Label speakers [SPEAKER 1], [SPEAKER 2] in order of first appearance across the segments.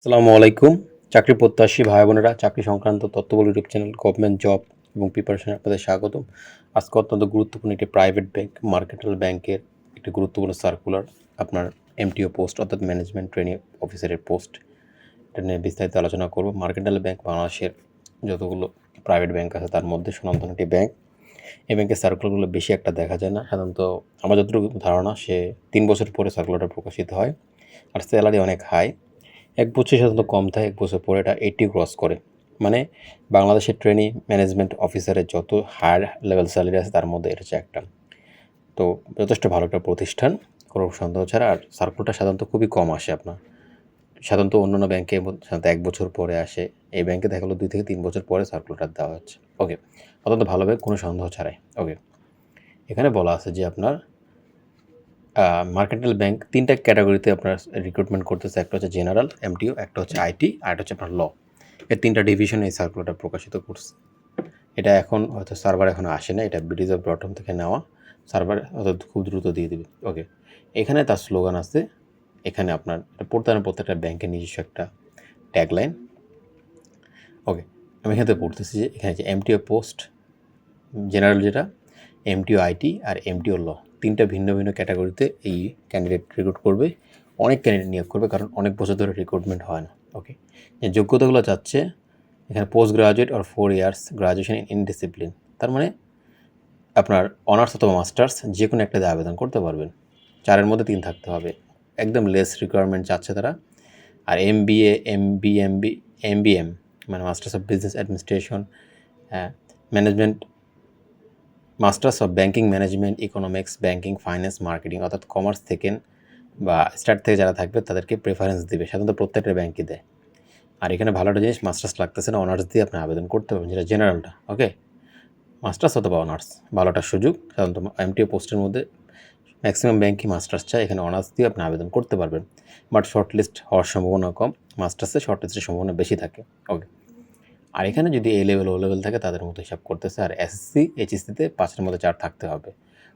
[SPEAKER 1] আসসালামু আলাইকুম। চাকরি প্রত্যাশী ভাই বোনেরা, চাকরি সংক্রান্ত তথ্যবল ইউটিউব চ্যানেল গভর্নমেন্ট জব এবং প্রিপারেশন আপনাদের স্বাগতম। আজকে অত্যন্ত গুরুত্বপূর্ণ একটি প্রাইভেট ব্যাংক মার্কেটাল ব্যাংকের একটি গুরুত্বপূর্ণ সার্কুলার আপনার এমটিও পোস্ট অর্থাৎ ম্যানেজমেন্ট ট্রেনিং অফিসারের পোস্ট এটা নিয়ে বিস্তারিত আলোচনা করব। মার্কেটাল ব্যাংক বাংলাদেশের যতগুলো প্রাইভেট ব্যাংক আছে, তার মধ্যে সুনামধন্য একটি ব্যাংক এই ব্যাংকের সার্কুলারগুলো বেশি একটা দেখা যায় না। সাধারণত আমার যতটুকু ধারণা, সে তিন বছর পরে সার্কুলারটা প্রকাশিত হয়। আর স্যালারি অনেক হাই এক বছর সাধারণত কম থাকে, এক বছর পরে এটা এইটি ক্রস করে। মানে বাংলাদেশের ট্রেনি ম্যানেজমেন্ট অফিসারের যত হায়ার লেভেল স্যালারি আছে, তার মধ্যে এটা হচ্ছে একটা। তো যথেষ্ট ভালো একটা প্রতিষ্ঠান, কোনো সন্দেহ ছাড়া। আর সার্কুলটা সাধারণত খুবই কম আসে আপনার। সাধারণত অন্যান্য ব্যাংকে সাধারণত এক বছর পরে আসে। এই ব্যাংকে দেখা গেলো দুই থেকে তিন বছর পরে সার্কুলারটা দেওয়া হচ্ছে। ওকে অত্যন্ত ভালোভাবে কোনো সন্দেহ ছাড়াই। ওকে এখানে বলা আছে যে আপনার মার্কেটাল ব্যাংক তিনটা ক্যাটাগরিতে আপনার রিক্রুটমেন্ট করতেছে। একটা হচ্ছে জেনারেল এমটিও একটা হচ্ছে আইটি আর একটা হচ্ছে আপনার ল এই তিনটা ডিভিশনে এই সার্কুলারটা প্রকাশিত করছে। এটা এখন হয়তো সার্ভার এখন আসে না, এটা ব্রিটিশ অফ ব্রটম থেকে নেওয়া। সার্ভার হয়তো খুব দ্রুত দিয়ে দেবে। ওকে এখানে তার স্লোগান আছে, এখানে আপনার পড়তে না প্রত্যেকটা ব্যাংকের নিজস্ব একটা ট্যাগলাইন ওকে আমি এখানে পড়তেছি যে এখানে যে এমটিও পোস্ট জেনারেল যেটা এমটিও আইটি আর এমটিও ল তিনটা ভিন্ন ভিন্ন ক্যাটাগরিতে এই ক্যান্ডিডেট রিক্রুট করবে। অনেক ক্যান্ডিডেট নিয়োগ করবে, কারণ অনেক বছর ধরে রিক্রুটমেন্ট হয় না ওকে যে যোগ্যতাগুলো চাচ্ছে এখানে post graduate R four years graduation in discipline তার মানে আপনার অনার্স অথবা মাস্টার্স যে কোনো একটাতে আবেদন করতে পারবেন। চারের মধ্যে তিন থাকতে হবে, একদম লেস রিকোয়ারমেন্ট চাচ্ছে তারা। আর M B A M B M B M B M মানে masters of business administration management masters of banking management economics banking finance marketing অর্থাৎ কমার্স থেকে বা স্টার্ট থেকে যারা থাকবে, তাদেরকে প্রেফারেন্স দিবে। সাধারণত প্রত্যেকটা ব্যাঙ্কই দেয়। আর এখানে ভালো একটা জিনিস মাস্টার্স লাগতেছে না অনার্স দিয়ে আপনি আবেদন করতে পারবেন, যেটা জেনারেলটা ওকে মাস্টার্স অথবা অনার্স ভালোটা সুযোগ। সাধারণত এমটিও পোস্টের মধ্যে ম্যাক্সিমাম ব্যাঙ্কই মাস্টার্স চায়, এখানে অনার্স দিয়ে আপনি আবেদন করতে পারবেন। বাট শর্ট লিস্ট হওয়ার সম্ভাবনা কম মাস্টার্সে শর্ট লিস্টের সম্ভাবনা বেশি থাকে ওকে আর এখানে যদি এ লেভেল ও লেভেল থাকে, তাদের মতো হিসাব করতেছে, আর এসএসসি এইচএসসিতে পাঁচের মধ্যে চার থাকতে হবে।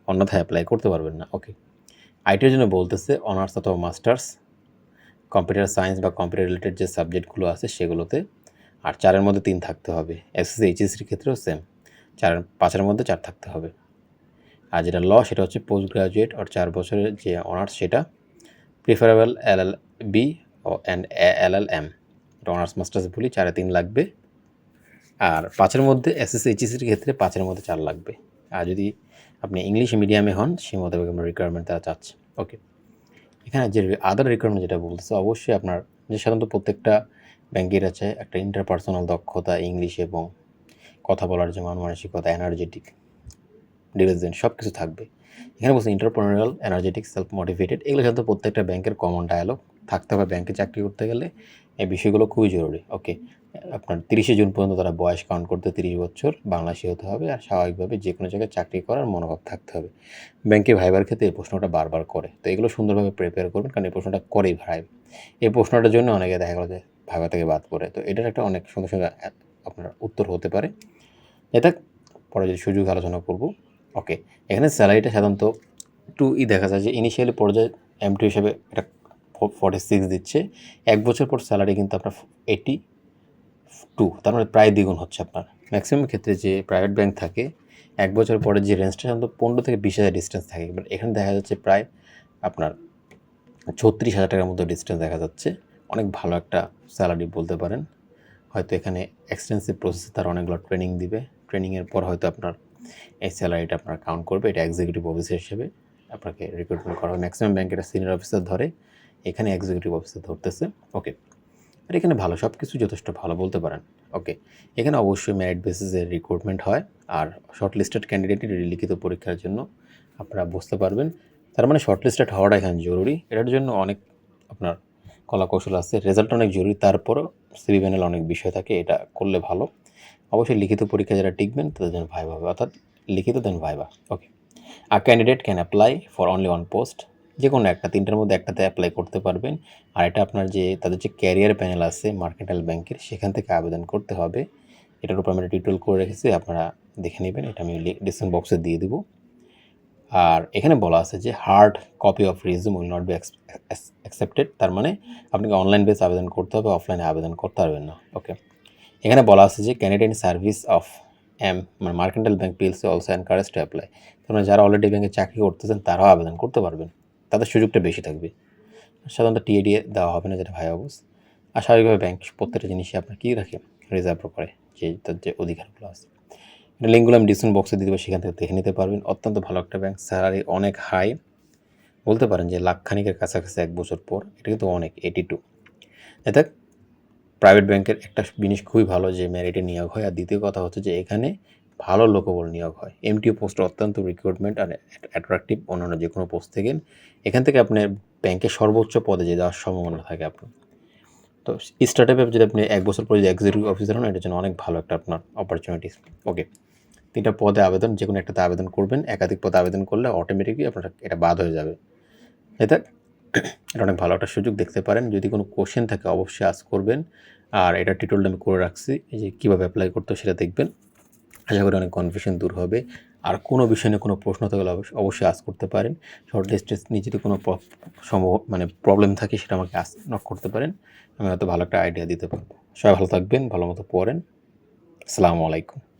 [SPEAKER 1] অন্যথায় অ্যাপ্লাই করতে পারবেন না। ওকে আইটির জন্য বলতেছে অনার্স অথবা মাস্টার্স কম্পিউটার সায়েন্স বা কম্পিউটার রিলেটেড যে সাবজেক্টগুলো আছে, সেগুলোতে আর চারের মধ্যে তিন থাকতে হবে। এসএসসি এইচএসসির ক্ষেত্রেও সেম চার পাঁচের মধ্যে চার থাকতে হবে। আর যেটা ল সেটা হচ্ছে পোস্ট গ্রাজুয়েট আর চার বছরের যে অনার্স সেটা প্রিফারেবল এল এল বি ও অ্যান্ড এল এল এম এটা অনার্স মাস্টার্স বলি, চারে তিন লাগবে। আর পাঁচের মধ্যে এসএসসি এইচএসির ক্ষেত্রে পাঁচের মধ্যে চার লাগবে। আর যদি আপনি ইংলিশ মিডিয়ামে হন, সেই মোতাবেক আপনার রিকোয়ারমেন্ট তারা চাচ্ছে। ওকে এখানে যে আদার রিকোয়ারমেন্ট যেটা বলতেছে, অবশ্যই আপনার যে সাধারণত প্রত্যেকটা ব্যাংকের আছে একটা ইন্টারপার্সোনাল দক্ষতা ইংলিশ এবং কথা বলার যে মান মানসিকতা এনার্জেটিক ডিলিজেন্ট সব কিছু থাকবে। এখানে বলছে ইন্টারপ্রেনারিয়াল এনার্জেটিক সেলফ মোটিভেটেড এগুলো সাধারণত প্রত্যেকটা ব্যাংকের কমন ডায়ালগ থাকতে হবে ব্যাংকে চাকরি করতে গেলে, এই বিষয়গুলো খুবই জরুরি। ওকে আপনার তিরিশে জুন পর্যন্ত তারা বয়স কাউন্ট করতে তিরিশ বছর বাংলাদেশি হতে হবে আর স্বাভাবিকভাবে যে কোনো জায়গায় চাকরি করার মনোভাব থাকতে হবে। ব্যাংকে ভাইবার ক্ষেত্রে এই প্রশ্নটা বারবার করে। তো এগুলো সুন্দরভাবে প্রিপেয়ার করবেন কারণ এই প্রশ্নটা করেই ভাই। এই প্রশ্নটার জন্য অনেকে দেখা গেল যে ভাইবা থেকে বাদ পড়ে। তো এটার একটা অনেক সুন্দর সুন্দর আপনার উত্তর হতে পারে। এটা পরে যদি সুযোগ আলোচনা করব। ওকে, এখানে স্যালারিটা সাধারণত টু ই দেখা যায় যে ইনিশিয়ালি পর্যায়ে এম টু হিসেবে এটা ফর্টি সিক্স দিচ্ছে। এক বছর পর স্যালারি কিন্তু আপনার এইটি টু তার মানে প্রায় দ্বিগুণ হচ্ছে আপনার। ম্যাক্সিমাম ক্ষেত্রে যে প্রাইভেট ব্যাংক থাকে, এক বছর পরে যে রেঞ্জটা সাধারণত পনেরো থেকে বিশ হাজার ডিস্টেন্স থাকে বাট এখানে দেখা যাচ্ছে প্রায় আপনার ছত্রিশ হাজার টাকার মতো ডিস্টেন্স দেখা যাচ্ছে। অনেক ভালো একটা স্যালারি বলতে পারেন। হয়তো এখানে এক্সটেন্সিভ প্রসেসে তার অনেকগুলো ট্রেনিং দিবে। ট্রেনিংয়ের পর হয়তো আপনার এই স্যালারিটা আপনার কাউন্ট করবে। এটা এক্সিকিউটিভ অফিসার হিসেবে আপনাকে রিক্রুটমেন্ট করা হয় ম্যাক্সিমাম ব্যাংকের সিনিয়র অফিসার ধরে এখানে এক্সিকিউটিভ অফিসার ধরতেছে। ওকে আর এখানে ভালো সব কিছু যথেষ্ট ভালো বলতে পারেন। ওকে এখানে অবশ্যই মেরিট বেসিসে রিক্রুটমেন্ট হয় আর শর্ট লিস্টেড ক্যান্ডিডেটের লিখিত পরীক্ষার জন্য আপনারা বুঝতে পারবেন। তার মানে শর্ট লিস্টেড হওয়াটা এখানে জরুরি। এটার জন্য অনেক আপনার কলা কৌশল আছে রেজাল্ট অনেক জরুরি, তারপরও সিবি প্যানেল অনেক বিষয় থাকে, এটা করলে ভালো। অবশ্যই লিখিত পরীক্ষা যারা টিকবেন, তাদের জন্য ভাইবা হবে। অর্থাৎ লিখিত then viva okay uh candidate can apply for only one post যে কোনো একটা, তিনটার মধ্যে একটাতে অ্যাপ্লাই করতে পারবেন। আর এটা আপনার যে, তাদের যে ক্যারিয়ার প্যানেল আছে মার্কেটাল ব্যাংকের সেখান থেকে আবেদন করতে হবে। এটার উপর আমি একটা টিউটোরিয়াল করে রেখেছি, আপনারা দেখে নেবেন। এটা আমি ডিসক্রিপশন বক্সে দিয়ে দেবো। আর এখানে বলা আছে যে hard copy of resume will not be accepted তার মানে আপনাকে অনলাইন বেস আবেদন করতে হবে অফলাইনে আবেদন করতে পারবেন না। ওকে এখানে বলা আছে যে ক্যানাডিয়ান সার্ভিস অফ এম মানে mercantile bank PLC also encourage to apply তার মানে যারা অলরেডি ব্যাংকে চাকরি করতেছেন, তারাও আবেদন করতে পারবেন। তাদের সুযোগটা বেশি থাকবে। সাধারণত টিএডিএ দেওয়া হবে না, যেটা ভাই অবস আর স্বাভাবিকভাবে ব্যাংক প্রত্যেকটা জিনিসই আপনার কী রাখে রিজার্ভ করে যে তার যে অধিকারগুলো আছে। এটা লিঙ্কগুলো আমি ডিসক্রিপশন বক্সে দিয়ে দেবো, সেখান থেকে দেখে নিতে পারবেন। অত্যন্ত ভালো একটা ব্যাংক স্যালারি অনেক হাই বলতে পারেন যে লাখখানিকের কাছাকাছি এক বছর পর, এটা কিন্তু অনেক এইটি টু দেখ প্রাইভেট ব্যাংকের একটা জিনিস খুবই ভালো যে মেরিটে নিয়োগ হয়। আর দ্বিতীয় কথা হচ্ছে যে এখানে ভালো লোকবল নিয়োগ হয়। এমটিও পোস্ট অত্যন্ত রিক্রুটমেন্ট আর অ্যাট্রাকটিভ অন্যান্য যে কোনো পোস্ট থেকে এখান থেকে আপনার ব্যাংকে সর্বোচ্চ পদে যে যাওয়ার সম্ভাবনা থাকে আপনার। তো স্টার্টআপে যদি আপনি এক বছর পরে যদি এক্সিকিউটিভ অফিসার হন, এটার জন্য অনেক ভালো একটা আপনার অপরচুনিটিস ওকে তিনটা পদে আবেদন যে কোনো একটাতে আবেদন করবেন, একাধিক পদে আবেদন করলে অটোমেটিকলি আপনার এটা বাদ হয়ে যাবে। এটা এটা অনেক ভালো একটা সুযোগ দেখতে পারেন। যদি কোনো কোশ্চেন থাকে, অবশ্যই আস করবেন। আর এটা টিটোলটা আমি করে রাখছি, এই যে কীভাবে অ্যাপ্লাই করতে সেটা দেখবেন। আশা করি অনেক কনফিউশন দূর হবে। আর কোনো বিষয় নিয়ে কোনো প্রশ্ন থাকলে অবশ্যই অবশ্যই আস করতে পারেন। শর্ট লিস্টে নিয়ে যদি কোনো সম্ভব মানে প্রবলেম থাকে সেটা আমাকে আস নক করতে পারেন। আমি হয়তো ভালো একটা আইডিয়া দিতে পারব। সবাই ভালো থাকবেন, ভালো মতো পড়েন। আসসালামু আলাইকুম।